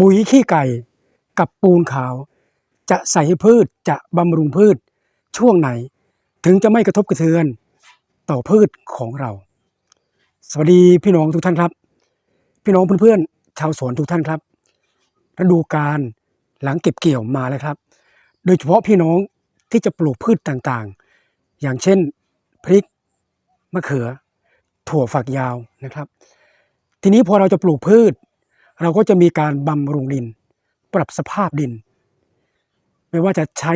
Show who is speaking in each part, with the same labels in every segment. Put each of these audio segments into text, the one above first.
Speaker 1: ปุ๋ยขี้ไก่กับปูนขาว จะใส่ให้พืชจะบำรุงพืชช่วงไหน ถึงจะไม่กระทบกระเทือนต่อพืชของเรา สวัสดีพี่น้องทุกท่านครับ พี่น้องเพื่อนๆชาวสวนทุกท่านครับฤดูกาลหลังเก็บเกี่ยวมาแล้วครับ โดยเฉพาะพี่น้องที่จะปลูกพืชต่างๆ อย่างเช่นพริกมะเขือ ถั่วฝักยาวนะครับ ทีนี้พอเราจะปลูกพืช เราก็จะมีการบำรุงดิน ปรับสภาพดิน ไม่ว่าจะใช้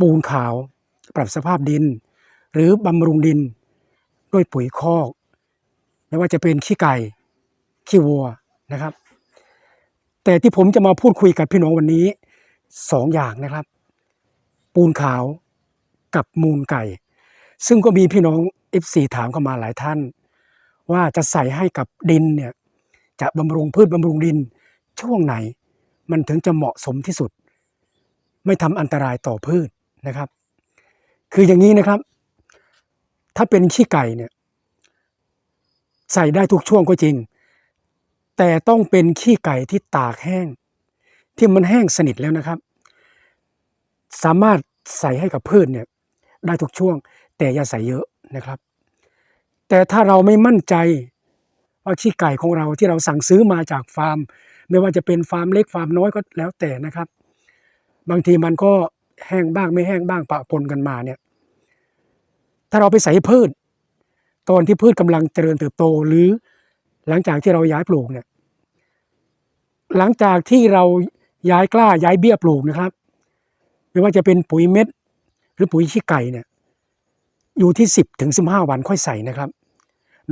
Speaker 1: ปูนขาว ปรับสภาพดิน หรือบำรุงดินด้วยปุ๋ยคอก ไม่ว่าจะเป็นขี้ไก่ขี้วัวนะครับ แต่ที่ผมจะมาพูดคุยกับพี่น้องวันนี้สองอย่างนะครับ ปูนขาวกับมูลไก่ ซึ่งก็มีพี่น้อง F4 ถามเข้ามาหลายท่าน ว่าจะใส่ให้กับดินเนี่ย จะบำรุงพืชบำรุงดิน ช่วงไหนมันถึงจะเหมาะสมที่สุด ไม่ทำอันตรายต่อพืชนะครับ คืออย่างนี้นะครับ ถ้าเป็นขี้ไก่เนี่ยใส่ได้ทุกช่วงก็จริง แต่ต้องเป็นขี้ไก่ที่ตากแห้ง ที่มันแห้งสนิทแล้วนะครับ สามารถใส่ให้กับพืชเนี่ยได้ทุกช่วง แต่อย่าใส่เยอะนะครับ แต่ถ้าเราไม่มั่นใจ ว่าขี้ไก่ของเราที่เราสั่งซื้อมาจากฟาร์ม ไม่ว่าจะเป็นฟาร์มเล็กฟาร์มน้อยก็แล้วแต่นะครับ บางทีมันก็แห้งบ้างไม่แห้งบ้างปะปนกันมาเนี่ยถ้าเราไปใส่พืช ตอนที่พืชกำลังเจริญเติบโตหรือหลังจากที่เราย้ายปลูกเนี่ยหลังจากที่เราย้ายกล้าย้ายเบี้ยปลูกนะครับ ไม่ว่าจะเป็นปุ๋ยเม็ด หรือปุ๋ยขี้ไก่เนี่ยอยู่ที่สิบถึงสิบห้าวันค่อยใส่นะครับ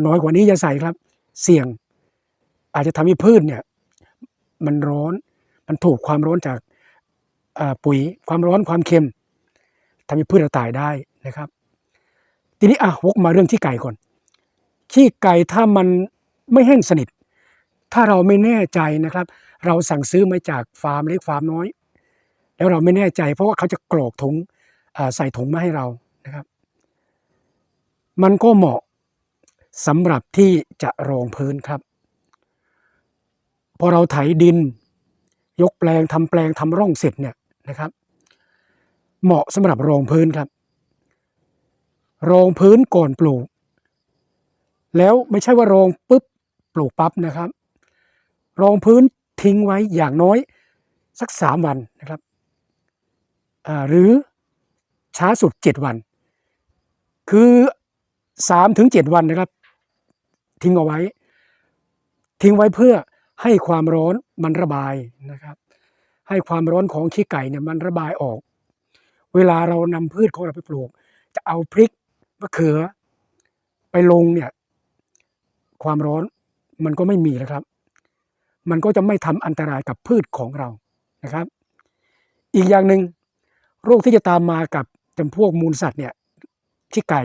Speaker 1: น้อยกว่านี้อย่าใส่ครับ เสี่ยง อาจจะทำให้พืชเนี่ย มันร้อนมันถูกความร้อนจากปุ๋ยความร้อนความเค็มทำให้พืชเราตายได้นะครับ ทีนี้อะวกมาเรื่องขี้ไก่ก่อนขี้ไก่ถ้ามันไม่แห้งสนิท ถ้าเราไม่แน่ใจนะครับ เราสั่งซื้อมาจากฟาร์มเล็กฟาร์มน้อย แล้วเราไม่แน่ใจ เพราะว่าเขาจะกรอกถุงใส่ถุงมาให้เรานะครับ มันก็เหมาะ สำหรับที่จะรองพื้นครับ พอเราไถดิน ยกแปลงทำแปลงทำร่องเสร็จเนี่ยนะครับ เหมาะสำหรับรองพื้นครับ รองพื้นก่อนปลูก แล้วไม่ใช่ว่ารองปุ๊บปลูกปั๊บนะครับ รองพื้นทิ้งไว้อย่างน้อยสักสามวันนะครับหรือช้าสุดเจ็ดวัน คือสามถึงเจ็ดวันนะครับ ทิ้งเอาไว้ ทิ้งไว้เพื่อให้ความร้อนมันระบายนะครับ ให้ความร้อนของขี้ไก่เนี่ยมันระบายออก เวลาเรานำพืชของเราไปปลูก จะเอาพริกมะเขือ ไปลงเนี่ยความร้อนมันก็ไม่มีแล้วครับ มันก็จะไม่ทำอันตรายกับพืชของเรานะครับ อีกอย่างหนึ่งโรคที่จะตามมากับจำพวกมูลสัตว์เนี่ยขี้ไก่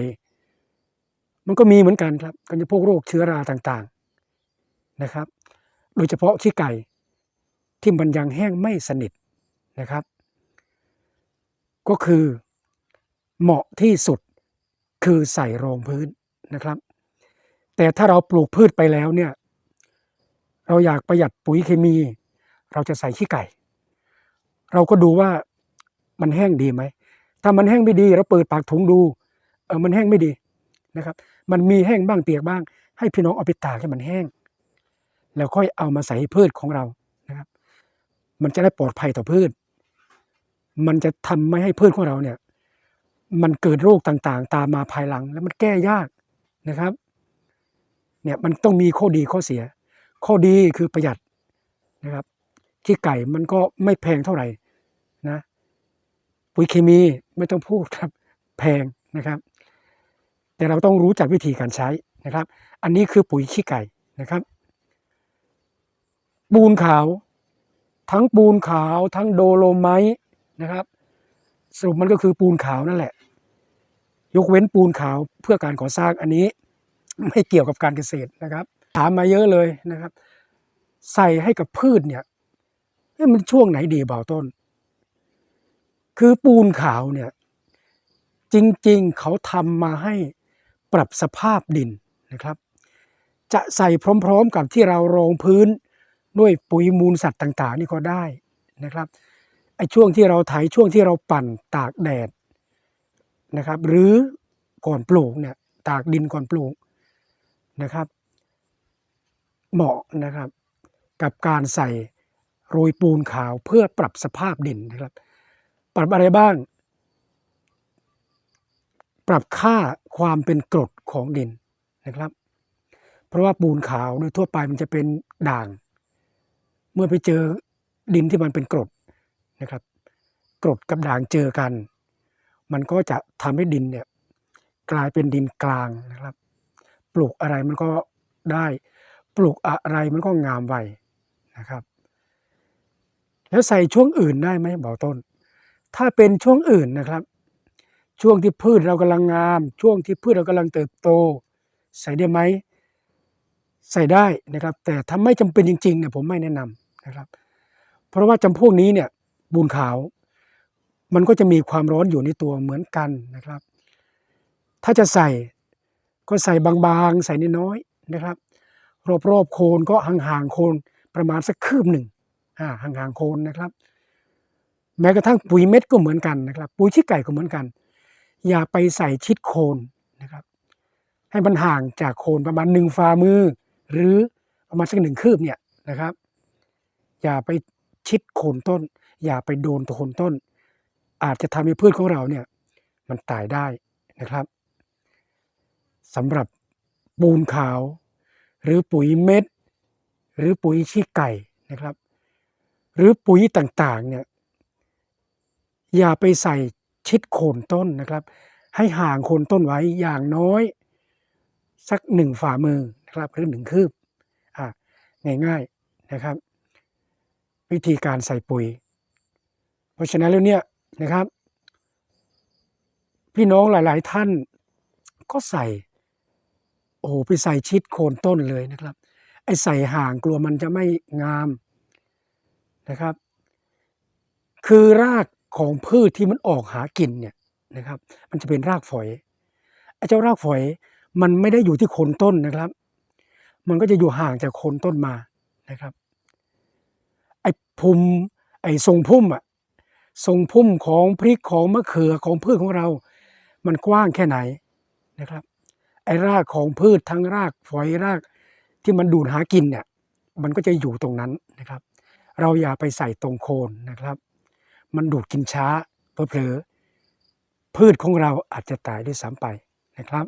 Speaker 1: มันก็มีเหมือนกันครับก็จะพวกโรคเชื้อราต่างๆนะครับ โดยเฉพาะขี้ไก่ที่มันยังแห้งไม่สนิทนะครับ ก็คือเหมาะที่สุดคือใส่รองพื้นนะครับ แต่ถ้าเราปลูกพืชไปแล้วเนี่ยเราอยากประหยัดปุ๋ยเคมี เราจะใส่ขี้ไก่ เราก็ดูว่ามันแห้งดีไหมถ้ามันแห้งไม่ดี เราเปิดปากถุงดูเออมันแห้งไม่ดี นะครับ มันมีแห้งบ้างเปียกบ้าง ให้พี่น้องเอาไปตากให้มันแห้ง แล้วค่อยเอามาใส่พืชของเรานะครับ มันจะได้ปลอดภัยต่อพืช มันจะทำไม่ให้พืชของเราเนี่ย มันเกิดโรคต่างๆ ตามมาภายหลัง แล้วมันแก้ยากนะครับ เนี่ยมันต้องมีข้อดีข้อเสีย ข้อดีคือประหยัดนะครับขี้ไก่มันก็ไม่แพงเท่าไหร่นะ ปุ๋ยเคมีไม่ต้องพูดครับ แพงนะครับ แต่เราต้องรู้จักวิธีการใช้นะครับ อันนี้คือปุ๋ยขี้ไก่นะครับ ปูนขาว ทั้งปูนขาว ทั้งโดโลไมต์นะครับ สรุปมันก็คือปูนขาวนั่นแหละ ยกเว้นปูนขาวเพื่อการก่อสร้างอันนี้ไม่เกี่ยวกับการเกษตรนะครับ ถามมาเยอะเลยนะครับ ใส่ให้กับพืชเนี่ยมันช่วงไหนดีเบาต้น คือปูนขาวเนี่ย จริง ๆ เขาทำมาให้ ปรับสภาพดินนะครับ จะใส่พร้อมๆกับที่เรารองพื้นด้วยปุ๋ยมูลสัตว์ต่างๆ นี่ก็ได้นะครับไอ้ช่วงที่เราไถช่วงที่เราปั่นตากแดดนะครับ หรือก่อนปลูกเนี่ยตากดินก่อนปลูกนะครับ เหมาะนะครับ กับการใส่โรยปูนขาวเพื่อปรับสภาพดินนะครับ ปรับอะไรบ้าง ปรับค่าความเป็นกรดของดินนะครับ เพราะว่าปูนขาวโดยทั่วไปมันจะเป็นด่าง เมื่อไปเจอดินที่มันเป็นกรดนะครับ กรดกับด่างเจอกัน มันก็จะทำให้ดินเนี่ยกลายเป็นดินกลางนะครับ ปลูกอะไรมันก็ได้ปลูกอะไรมันก็งามไวนะครับ แล้วใส่ช่วงอื่นได้ไหมเบาต้น ถ้าเป็นช่วงอื่นนะครับ ช่วงที่พืชเรากำลังงาม ช่วงที่พืชเรากำลังเติบโต ใส่ได้ไหมใส่ได้นะครับ แต่ถ้าไม่จำเป็นจริงๆเนี่ยผมไม่แนะนำนะครับ เพราะว่าจำพวกนี้เนี่ยบูนขาว มันก็จะมีความร้อนอยู่ในตัวเหมือนกันนะครับ ถ้าจะใส่ก็ใส่บางๆ ใส่น้อยๆนะครับ รอบๆโคนก็ห่างๆโคนประมาณสักคืบหนึ่งห่างๆโคนนะครับ แม้กระทั่งปุ๋ยเม็ดก็เหมือนกันนะครับ ปุ๋ยขี้ไก่ก็เหมือนกัน อย่าไปใส่ชิดโคนนะครับ ให้มันห่างจากโคนประมาณหนึ่งฝ่ามือ หรือประมาณสักหนึ่งคืบเนี่ยนะครับ อย่าไปชิดโคนต้น อย่าไปโดนโคนต้น อาจจะทำให้พืชของเราเนี่ยมันตายได้นะครับสำหรับปูนขาว หรือปุ๋ยเม็ด หรือปุ๋ยขี้ไก่นะครับ หรือปุ๋ยต่างๆเนี่ยอย่าไปใส่ ชิดโคนต้นนะครับ ให้ห่างโคนต้นไว้อย่างน้อย สักหนึ่งฝ่ามือนะครับหรือหนึ่งคืบอะง่ายๆนะครับ วิธีการใส่ปุ๋ย เพราะฉะนั้นแล้วเนี่ยนะครับ พี่น้องหลาย ๆ ท่านก็ใส่โอ้โหไปใส่ชิดโคนต้นเลยนะครับ ไอ้ใส่ห่างกลัวมันจะไม่งามนะครับ คือราก ของพืชที่มันออกหากินเนี่ยนะครับ มันจะเป็นรากฝอยไอ้เจ้ารากฝอยมันไม่ได้อยู่ที่โคนต้นนะครับ มันก็จะอยู่ห่างจากโคนต้นมานะครับไอ้พุ่มไอ้ทรงพุ่มอะทรงพุ่มของพริกของมะเขือของพืชของเรา มันกว้างแค่ไหนนะครับ ไอ้รากของพืชทั้งรากฝอยรากที่มันดูดหากินเนี่ย มันก็จะอยู่ตรงนั้นนะครับ เราอย่าไปใส่ตรงโคนนะครับ มันดูดกินช้าเผลอๆพืชของเราอาจจะตายด้วยซ้ำไปนะครับ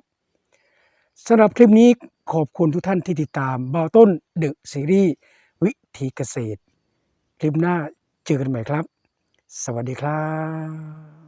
Speaker 1: สำหรับคลิปนี้ขอบคุณทุกท่านที่ติดตามเบาต้นเดึกซีรีส์วิธีเกษตร คลิปหน้าเจอกันใหม่ครับ สวัสดีครับ